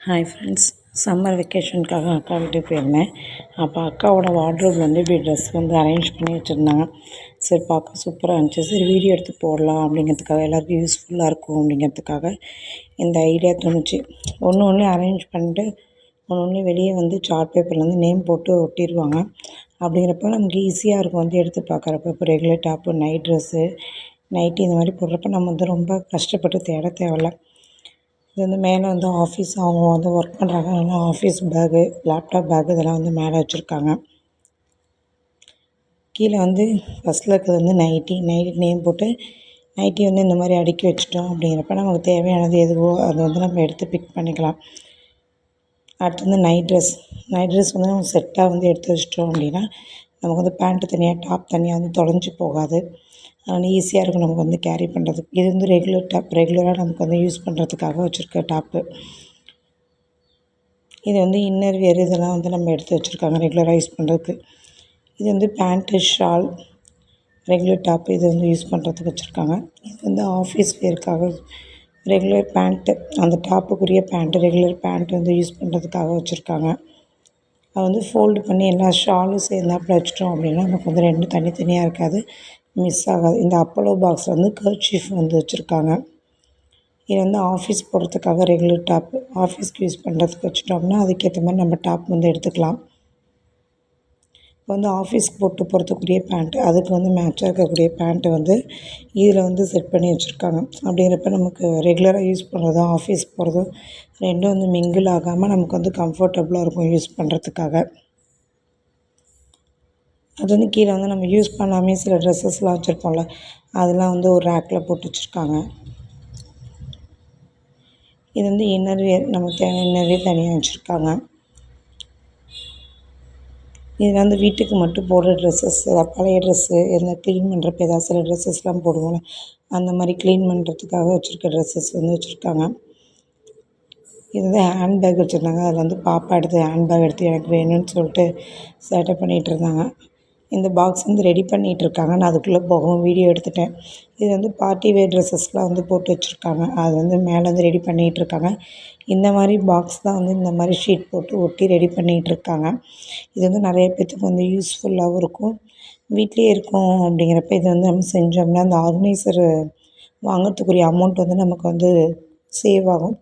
Hi friends summer வெக்கேஷனுக்காக அக்கா வீட்டுக்கு போயிருந்தேன். அப்போ அக்காவோட வார்ட்ரோப் வந்து இப்படி ட்ரெஸ் வந்து அரேஞ்ச் பண்ணி வச்சுருந்தாங்க. சரி பார்க்க சூப்பராக இருந்துச்சு. சரி வீடியோ எடுத்து போடலாம் அப்படிங்கிறதுக்காக எல்லாருக்கும் யூஸ்ஃபுல்லாக இருக்கும் அப்படிங்கிறதுக்காக இந்த ஐடியா தோணுச்சு. ஒன்று ஒன்று அரேஞ்ச் பண்ணிட்டு ஒன்று ஒன்று வெளியே வந்து சார்ட் பேப்பரில் வந்து நேம் போட்டு ஒட்டிடுவாங்க அப்படிங்கிறப்ப நமக்கு ஈஸியாக இருக்கும் வந்து எடுத்து பார்க்குறப்ப. இப்போ regular top night dress nighty இந்த மாதிரி போடுறப்ப நம்ம வந்து ரொம்ப கஷ்டப்பட்டு தேட தேவையில்ல. இது வந்து மேலே வந்து ஆஃபீஸ் அவங்க வந்து ஒர்க் பண்ணுறாங்க அதனால் ஆஃபீஸ் பேகு லேப்டாப் பேகு இதெல்லாம் வந்து மேலே வச்சுருக்காங்க. கீழே வந்து ஃபஸ்ட்டில் இருக்கிறது வந்து நைட்டி நைட்டி நேம் போட்டு நைட்டி வந்து இந்த மாதிரி அடுக்கி வச்சிட்டோம் அப்படிங்கிறப்ப நமக்கு தேவையானது எதுவோ அதை வந்து நம்ம எடுத்து பிக் பண்ணிக்கலாம். அடுத்து வந்து நைட் ட்ரெஸ் நைட் ட்ரெஸ் வந்து நம்ம செட்டாக வந்து எடுத்து வச்சிட்டோம் அப்படின்னா நமக்கு வந்து பேண்ட்டு தனியாக டாப் தனியாக வந்து தொலைஞ்சி போகாது. அதனால் ஈஸியாக இருக்கும் நமக்கு வந்து கேரி பண்ணுறதுக்கு இது வந்து ரெகுலர் டாப் ரெகுலராக நமக்கு வந்து யூஸ் பண்ணுறதுக்காக வச்சுருக்க டாப்பு இது வந்து இன்னர் வியர் இதெல்லாம் வந்து நம்ம எடுத்து வச்சுருக்காங்க ரெகுலராக யூஸ் பண்ணுறதுக்கு இது வந்து பேண்ட்டு ஷால் ரெகுலர் டாப்பு இது வந்து யூஸ் பண்ணுறதுக்கு வச்சுருக்காங்க. இது வந்து ஆஃபீஸ் வியருக்காக ரெகுலர் பேண்ட்டு அந்த டாப்புக்குரிய பேண்ட்டு ரெகுலர் பேண்ட் வந்து யூஸ் பண்ணுறதுக்காக வச்சுருக்காங்க. அதை வந்து ஃபோல்டு பண்ணி எல்லா ஷாலும் சேர்ந்தாப்பில் வச்சிட்டோம் அப்படின்னா நமக்கு வந்து ரெண்டும் தனித்தனியாக இருக்காது. மிஸ் ஆகாது. இந்த அப்போலோ பாக்ஸில் வந்து கர்ச்சீஃப் வந்து வச்சுருக்காங்க. இது வந்து ஆஃபீஸ் போகிறதுக்காக ரெகுலர் டாப் ஆஃபீஸ்க்கு யூஸ் பண்ணுறதுக்கு வச்சுட்டோம்னா அதுக்கேற்ற மாதிரி நம்ம டாப் வந்து எடுத்துக்கலாம். இப்போ வந்து ஆஃபீஸ்க்கு போட்டு போகிறதுக்குரிய பேண்ட்டு அதுக்கு வந்து மேட்சாக இருக்கக்கூடிய பேண்ட்டு வந்து இதில் வந்து செட் பண்ணி வச்சுருக்காங்க. அப்படிங்கிறப்ப நமக்கு ரெகுலராக யூஸ் பண்ணுறதும் ஆஃபீஸ் போகிறதும் ரெண்டும் வந்து மிங்கிள் ஆகாமல் நமக்கு வந்து கம்ஃபர்டபுளாக இருக்கும் யூஸ் பண்ணுறதுக்காக அது வந்து கீழே வந்து நம்ம யூஸ் பண்ணாமே சில ட்ரெஸ்ஸஸ்லாம் வச்சுருப்போம்ல அதெல்லாம் வந்து ஒரு ரேக்கில் போட்டு வச்சுருக்காங்க. இது வந்து இன்னர்வியர் நமக்கு தேவையான இன்னர்வியர் தனியாக வச்சுருக்காங்க. இதில் வந்து வீட்டுக்கு மட்டும் போடுற ட்ரெஸ்ஸஸ் ஏதாவது பழைய ட்ரெஸ்ஸு எதுனா க்ளீன் பண்ணுறப்ப ஏதாவது சில ட்ரெஸ்ஸஸ்லாம் போடுவோம்ல அந்த மாதிரி க்ளீன் பண்ணுறதுக்காக வச்சுருக்க ட்ரெஸ்ஸஸ் வந்து வச்சுருக்காங்க. இது வந்து ஹேண்ட்பேக் வச்சுருந்தாங்க. அதில் வந்து பாப்பா எடுத்து ஹேண்ட்பேக் எடுத்து எனக்கு வேணும்னு சொல்லிட்டு சேட்டை பண்ணிகிட்டு இருந்தாங்க. இந்த பாக்ஸ் வந்து ரெடி பண்ணிகிட்டு இருக்காங்க நான் அதுக்குள்ளே போகவும் வீடியோ எடுத்துட்டேன். இது வந்து பார்ட்டி வேர் ட்ரெஸ்ஸஸ்லாம் வந்து போட்டு வச்சுருக்காங்க. அது வந்து மேலே வந்து ரெடி பண்ணிகிட்டு இருக்காங்க இந்த மாதிரி பாக்ஸ் தான் வந்து இந்த மாதிரி ஷீட் போட்டு ஒட்டி ரெடி பண்ணிகிட்டு இருக்காங்க இது வந்து நிறைய பேர்த்துக்கு வந்து யூஸ்ஃபுல்லாகவும் இருக்கும். வீட்லேயே இருக்கும் அப்படிங்கிறப்ப இது வந்து நம்ம செஞ்சோம்னா அந்த ஆர்கனைசர் வாங்கிறதுக்குரிய அமௌண்ட் வந்து நமக்கு வந்து சேவ் ஆகும்.